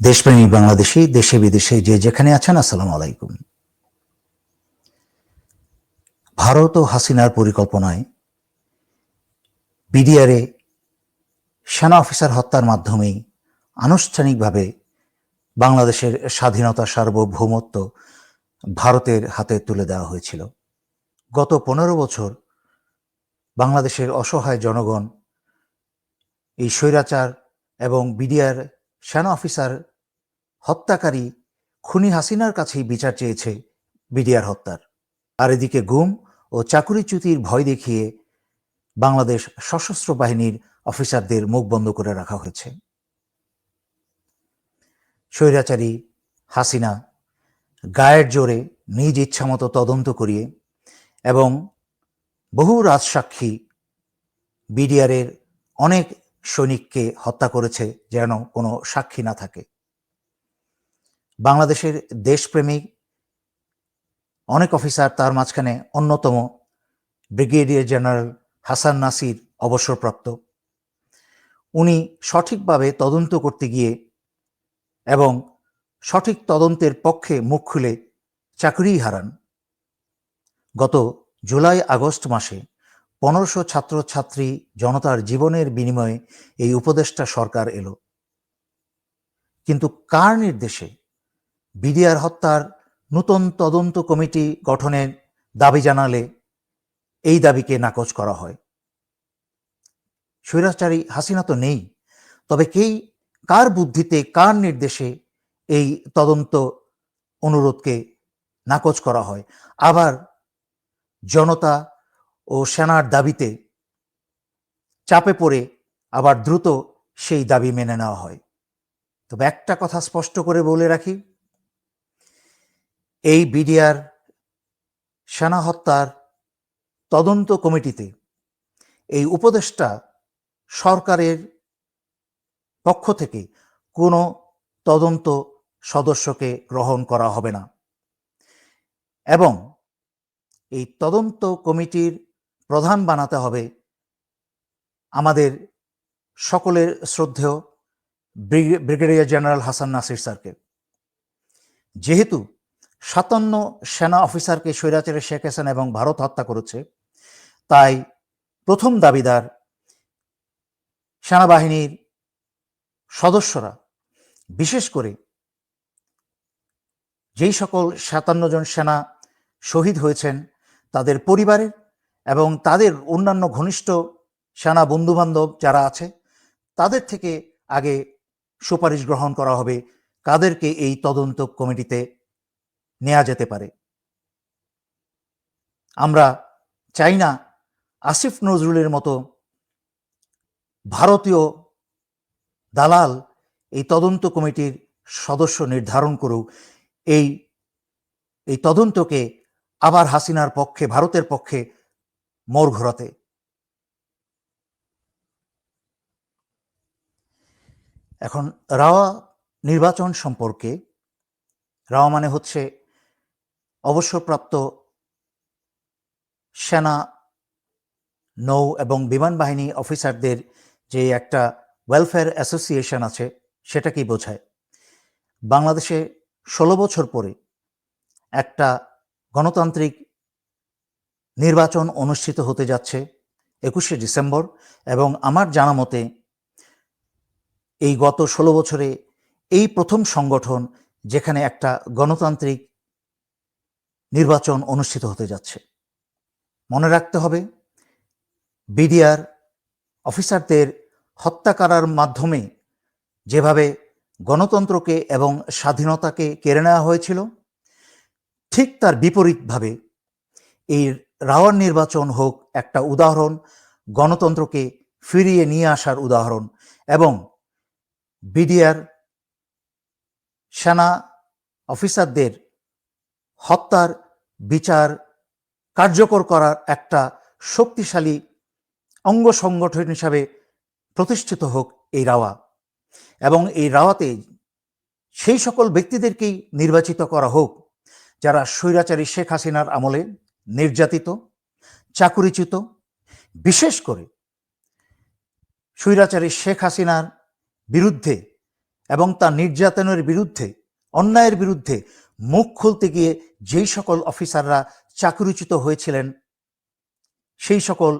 দেশপ্রেমী বাংলাদেশি, দেশে বিদেশে যে যেখানে আছেন, আসসালামু আলাইকুম। ভারত ও হাসিনার পরিকল্পনায় বিডিআরে সেনা অফিসার হত্যার মাধ্যমেই আনুষ্ঠানিকভাবে বাংলাদেশের স্বাধীনতা সার্বভৌমত্ব ভারতের হাতে তুলে দেওয়া হয়েছিল। গত পনেরো বছর বাংলাদেশের অসহায় জনগণ, এই স্বৈরাচার এবং বিডিআর সেনা অফিসার হত্যাকারী খুনি হাসিনার কাছেই বিচার চেয়েছে বিডিআর হত্যার। আর এদিকে গুম ও চাকুরিচ্যুতির ভয় দেখিয়ে বাংলাদেশ সশস্ত্র বাহিনীর অফিসারদের মুখ বন্ধ করে রাখা হয়েছে। স্বৈরাচারী হাসিনা গায়ের জোরে নিজ ইচ্ছামতো তদন্ত করিয়ে এবং বহু রাজসাক্ষী বিডিআরের অনেক সৈনিককে হত্যা করেছে যেন কোনো সাক্ষী না থাকে। বাংলাদেশের দেশপ্রেমিক অনেক অফিসার তার মাঝখানে অন্যতম ব্রিগেডিয়ার জেনারেল হাসান নাসির অবসরপ্রাপ্ত। উনি সঠিকভাবে তদন্ত করতে গিয়ে এবং সঠিক তদন্তের পক্ষে মুখ খুলে চাকরিই হারান। গত জুলাই আগস্ট মাসে পনেরোশো ছাত্রছাত্রী জনতার জীবনের বিনিময়ে এই উপদেষ্টা সরকার এলো। কিন্তু কার নির্দেশে বিডিআর হত্যার নূতন তদন্ত কমিটি গঠনের দাবি জানালে এই দাবিকে নাকচ করা হয়। স্বৈরাচারী হাসিনা তো নেই, তবে কেই, কার বুদ্ধিতে, কার নির্দেশে এই তদন্ত অনুরোধকে নাকচ করা হয়? আবার জনতা ও সেনার দাবিতে চাপে পড়ে আবার দ্রুত সেই দাবি মেনে নেওয়া হয়। তবে একটা কথা স্পষ্ট করে বলে রাখি এই বিডিআর সেনা হত্যার তদন্ত কমিটিতে এই উপদেষ্টা সরকারের পক্ষ থেকে কোনো তদন্ত সদস্যকে গ্রহণ করা হবে না। এবং এই তদন্ত কমিটির প্রধান বানাতে হবে আমাদের সকলের শ্রদ্ধেয় ব্রিগেডিয়ার জেনারেল হাসান নাসির স্যারকে। যেহেতু সাতান্ন সেনা অফিসারকে স্বৈরাচারে শেখ এবং ভারত হত্যা করেছে। তাই প্রথম দাবিদার সেনাবাহিনীর সদস্যরা, বিশেষ করে যেই সকল সাতান্ন জন সেনা শহীদ হয়েছেন, তাদের পরিবারের এবং তাদের অন্যান্য ঘনিষ্ঠ সেনা বন্ধুবান্ধব যারা আছে, তাদের থেকে আগে সুপারিশ গ্রহণ করা হবে। কাদেরকে এই তদন্ত কমিটিতে নেওয়া যেতে পারে। আমরা চাই না আসিফ নজরুলের মতো ভারতীয় দালাল এই তদন্ত কমিটির সদস্য নির্ধারণ করুক। এই এই তদন্তকে আবার হাসিনার পক্ষে, ভারতের পক্ষে মোর ঘোরাতে। এখন রাওয়া নির্বাচন সম্পর্কে, রাওয়া মানে হচ্ছে অবসরপ্রাপ্ত সেনা, নৌ এবং বিমান বাহিনী অফিসারদের যে একটা ওয়েলফেয়ার অ্যাসোসিয়েশন আছে সেটাকেই বোঝায়? বাংলাদেশে ষোলো বছর পরে একটা গণতান্ত্রিক নির্বাচন অনুষ্ঠিত হতে যাচ্ছে একুশে ডিসেম্বর এবং আমার জানা মতে এই গত ষোলো বছরে এই প্রথম সংগঠন যেখানে একটা গণতান্ত্রিক নির্বাচন অনুষ্ঠিত হতে যাচ্ছে। মনে রাখতে হবে, বিডিআর অফিসারদের হত্যা করার মাধ্যমে যেভাবে গণতন্ত্রকে এবং স্বাধীনতাকে কেড়ে নেওয়া হয়েছিল, ঠিক তার বিপরীতভাবে এই রাওয়ার নির্বাচন হোক একটা উদাহরণ, গণতন্ত্রকে ফিরিয়ে নিয়ে আসার উদাহরণ এবং বিডিআর সেনা অফিসারদের হত্যার বিচার কার্যকর করার একটা শক্তিশালী অঙ্গ সংগঠন হিসাবে প্রতিষ্ঠিত হোক এই রাওয়া। এবং এই রাওয়াতে সেই সকল ব্যক্তিদেরকেই নির্বাচিত করা হোক, যারা স্বৈরাচারী শেখ হাসিনার আমলে নির্যাতিত, চাকুরিচ্যুত, বিশেষ করে স্বৈরাচারী শেখ হাসিনার বিরুদ্ধে এবং তার নির্যাতনের বিরুদ্ধে, অন্যায়ের বিরুদ্ধে মুখ খুলতে গিয়ে যেই সকল অফিসাররা চাকরিচ্যুত হয়েছিলেন, সেই সকল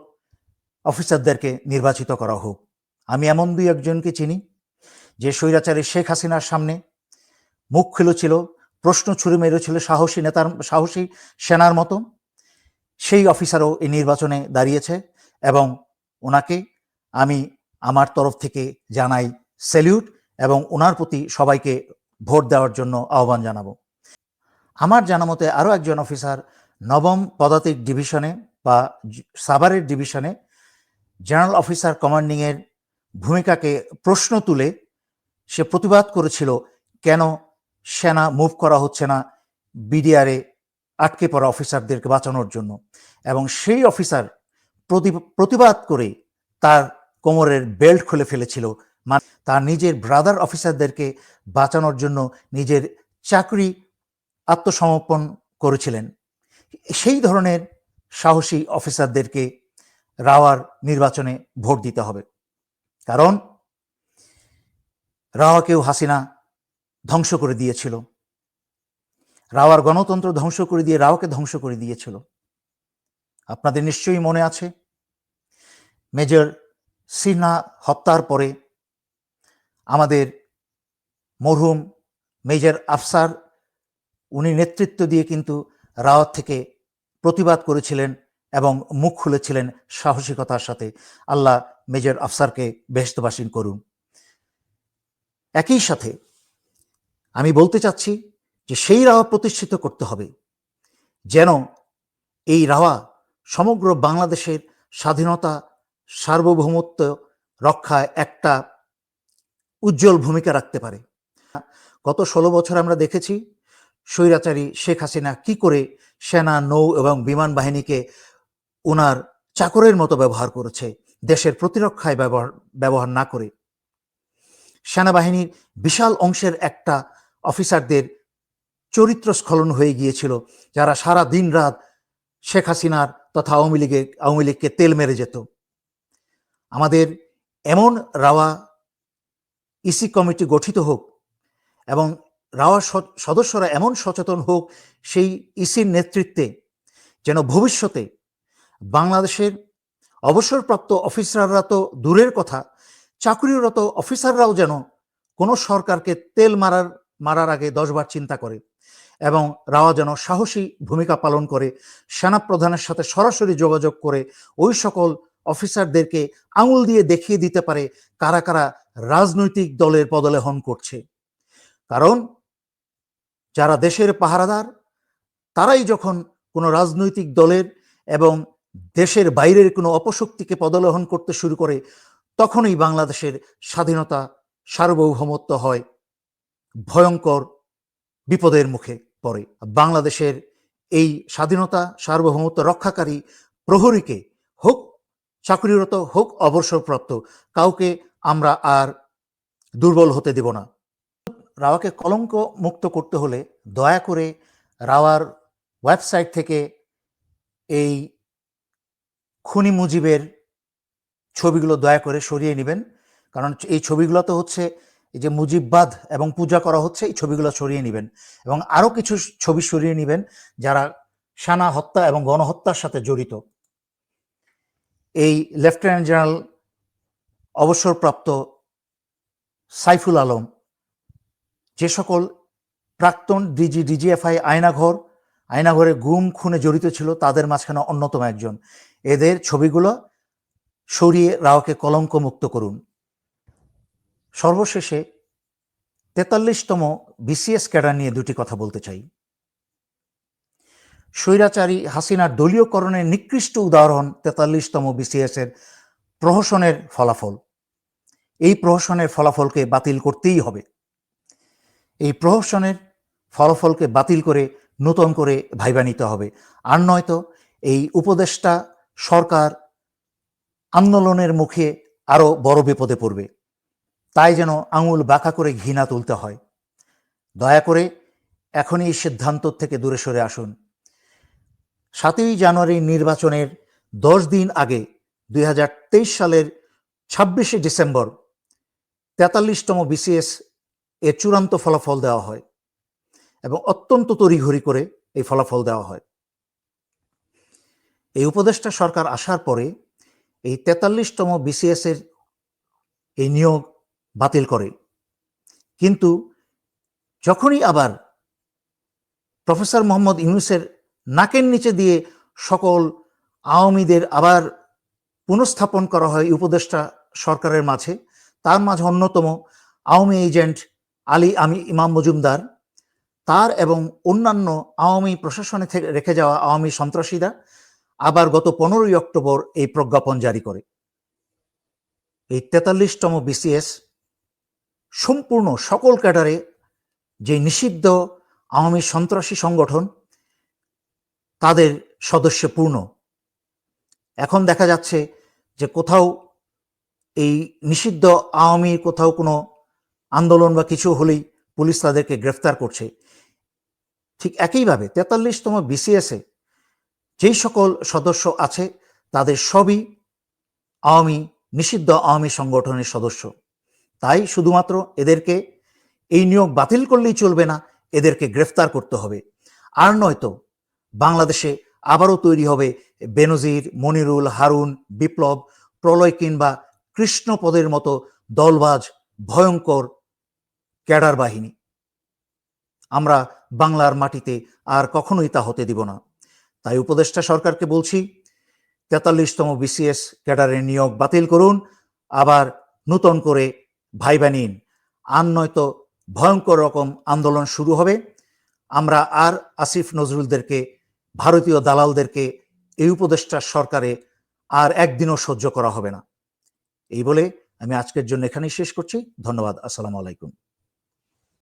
অফিসারদেরকে নির্বাচিত করা হোক। আমি এমন দুই একজনকে চিনি, যে স্বৈরাচারী শেখ হাসিনার সামনে মুখ খুলেছিল, প্রশ্ন ছুড়ে মেরেছিল সাহসী নেতার, সাহসী সেনার মতো। সেই অফিসারও এই নির্বাচনে দাঁড়িয়েছে এবং ওনাকে আমি আমার তরফ থেকে জানাই স্যালিউট এবং ওনার প্রতি সবাইকে ভোট দেওয়ার জন্য আহ্বান জানাব। আমার জানা মতে আরও একজন অফিসার নবম পদাতিক ডিভিশনে বা সাভারের ডিভিশনে জেনারেল অফিসার কমান্ডিংয়ের ভূমিকাকে প্রশ্ন তুলে সে প্রতিবাদ করেছিল, কেন সেনা মুভ করা হচ্ছে না বিডিআরে আটকে পড়া অফিসারদেরকে বাঁচানোর জন্য? এবং সেই অফিসার প্রতি- প্রতিবাদ করে তার কোমরের বেল্ট খুলে ফেলেছিল। মানে তার নিজের ব্রাদার অফিসারদেরকে বাঁচানোর জন্য নিজের চাকরি আত্মসমর্পণ করেছিলেন। সেই ধরনের সাহসী অফিসারদেরকে রাওয়ার নির্বাচনে ভোট দিতে হবে। কারণ রাওয়াকেও হাসিনা ধ্বংস করে দিয়েছিল। রাওয়ার গণতন্ত্র ধ্বংস করে দিয়ে রাওকে ধ্বংস করে দিয়েছিল। আপনাদের নিশ্চয়ই মনে আছে, মেজর সিনহা হত্যার পরে আমাদের মরহুম মেজর আফসার উনি নেতৃত্ব দিয়ে কিন্তু রাওয়াত থেকে প্রতিবাদ করেছিলেন এবং মুখ খুলেছিলেন সাহসিকতার সাথে। আল্লাহ মেজর আফসারকে বেহস্তবাসীন করুন। একই সাথে আমি বলতে চাচ্ছি যে সেই রাওয়া প্রতিষ্ঠিত করতে হবে যেন এই রাওয়া সমগ্র বাংলাদেশের স্বাধীনতা, সার্বভৌমত্ব রক্ষায় একটা উজ্জ্বল ভূমিকা রাখতে পারে। গত ষোলো বছর আমরা দেখেছি স্বৈরাচারী শেখ হাসিনা কি করে সেনা, নৌ এবং বিমান বাহিনীকে ওনার চাকরের মতো ব্যবহার করেছে, দেশের প্রতিরক্ষায় ব্যবহার ব্যবহার না করে? সেনাবাহিনীর বিশাল অংশের একটা অফিসারদের চরিত্র স্খলন হয়ে গিয়েছিল, যারা সারা দিন রাত শেখ হাসিনার তথা আওয়ামী লীগের, আওয়ামী লীগকে তেল মেরে যেত। আমাদের এমন রাওয়া ইসি কমিটি গঠিত হোক এবং রাওয়ার সদস্যরা এমন সচেতন হোক সেই ইসির নেতৃত্বে যেন ভবিষ্যতে বাংলাদেশের অবসরপ্রাপ্ত অফিসাররা তো দূরের কথা, চাকরিরত অফিসাররাও যেন কোনো সরকারকে তেল মারার মারার আগে দশবার চিন্তা করে এবং রাওয়া যেন সাহসী ভূমিকা পালন করে সেনা প্রধানের সাথে সরাসরি যোগাযোগ করে ওই সকল অফিসারদেরকে আঙুল দিয়ে দেখিয়ে দিতে পারে কারা কারা রাজনৈতিক দলের পদলেহন করছে। কারণ যারা দেশের পাহারাদার, তারাই যখন কোনো রাজনৈতিক দলের এবং দেশের বাইরের কোনো অপশক্তিকে পদলেহন করতে শুরু করে, তখনই বাংলাদেশের স্বাধীনতা সার্বভৌমত্ব হয়। ভয়ঙ্কর বিপদের মুখে পড়ে। বাংলাদেশের এই স্বাধীনতা সার্বভৌমত্ব রক্ষাকারী প্রহরীকে হোক, চাকরিরত হোক, অবসরপ্রাপ্ত, কাউকে আমরা আর দুর্বল হতে দেব না। রাওয়াকে কলঙ্ক মুক্ত করতে হলে দয়া করে রাওয়ার ওয়েবসাইট থেকে এই খুনি মুজিবের ছবিগুলো দয়া করে সরিয়ে নেবেন। কারণ এই ছবিগুলো তো হচ্ছে এই যে মুজিববাদ এবং পূজা করা হচ্ছে, এই ছবিগুলো সরিয়ে নেবেন এবং আরও কিছু ছবি সরিয়ে নেবেন যারা সানা হত্যা এবং গণহত্যার সাথে জড়িত। এই লেফটেন্যান্ট জেনারেল অবসরপ্রাপ্ত সাইফুল আলম যে সকল প্রাক্তন ডিজি, ডিজিএফআই আয়নাঘর, আয়নাঘরে গুম খুনে জড়িত ছিল, তাদের মাঝখানে অন্যতম একজন। এদের ছবিগুলো সরিয়ে রাওকে কলঙ্ক মুক্ত করুন। সর্বশেষে তেতাল্লিশতম বিসিএস ক্যাডার নিয়ে দুটি কথা বলতে চাই। স্বৈরাচারী হাসিনার দলীয়করণের নিকৃষ্ট উদাহরণ তেতাল্লিশতম বিসিএস এর প্রহসনের ফলাফল। এই প্রহসনের ফলাফলকে বাতিল করতেই হবে। এই প্রহসনের ফলাফলকে বাতিল করে নূতন করে ভাইবা নিতে হবে। আর নয়তো এই উপদেষ্টা সরকার আন্দোলনের মুখে আরও বড় বিপদে পড়বে। তাই যেন আঙুল বাঁকা করে ঘৃণা তুলতে হয়। দয়া করে এখনই এই সিদ্ধান্ত থেকে দূরে সরে আসুন। সাতই জানুয়ারি নির্বাচনের দশ দিন আগে দুই হাজার তেইশ সালের ছাব্বিশে ডিসেম্বর তেতাল্লিশতম বিসিএস এর চূড়ান্ত ফলাফল দেওয়া হয় এবং অত্যন্ত তড়িঘড়ি করে এই ফলাফল দেওয়া হয়। এই উপদেষ্টা সরকার আসার পরে এই তেতাল্লিশতম বিসিএস এর এই নিয়োগ বাতিল করে। কিন্তু যখনই আবার প্রফেসর মোহাম্মদ ইউনুসের নাকের নিচে দিয়ে সকল আওয়ামীদের আবার পুনঃস্থাপন করা হয় উপদেষ্টা সরকারের মাঝে, তার মাঝে অন্যতম আওয়ামী এজেন্ট আলী, আমি ইমাম মজুমদার। তার এবং অন্যান্য আওয়ামী প্রশাসনে থেকে রেখে যাওয়া আওয়ামী সন্ত্রাসীরা আবার গত পনেরোই অক্টোবর এই প্রজ্ঞাপন জারি করে। এই তেতাল্লিশতম বিসিএস সম্পূর্ণ সকল ক্যাডারে যে নিষিদ্ধ আওয়ামী সন্ত্রাসী সংগঠন, তাদের সদস্য পূর্ণ এখন দেখা যাচ্ছে যে কোথাও এই নিষিদ্ধ আওয়ামী, কোথাও কোনো আন্দোলন বা কিছু হলেই পুলিশ তাদেরকে গ্রেফতার করছে। ঠিক একইভাবে তেতাল্লিশতম বিসিএসে যেই সকল সদস্য আছে, তাদের সবই আওয়ামী, নিষিদ্ধ আওয়ামী সংগঠনের সদস্য। তাই শুধুমাত্র এদেরকে এই নিয়োগ বাতিল করলেই চলবে না, এদেরকে গ্রেফতার করতে হবে। আর নয়তো বাংলাদেশে আবারও তৈরি হবে বেনজির, মনিরুল, হারুন, বিপ্লব প্রলয় কিংবা কৃষ্ণপদের মতো দলবাজ, ভয়ঙ্কর ক্যাডার বাহিনী। আমরা বাংলার মাটিতে আর কখনোই তা হতে দিব না। তাই উপদেষ্টা সরকারকে বলছি, তেতাল্লিশতম বিসিএস ক্যাডারের নিয়োগ বাতিল করুন, আবার নূতন করে ভাইবা নিন। আর নয়তো ভয়ঙ্কর রকম আন্দোলন শুরু হবে। আমরা আর আসিফ নজরুলদেরকে, ভারতীয় দালালদেরকে, এই উপদেষ্টার সরকারে আর একদিনও সহ্য করা হবে না। এই বলে আমি আজকের জন্য এখানেই শেষ করছি। ধন্যবাদ। আসসালামু আলাইকুম।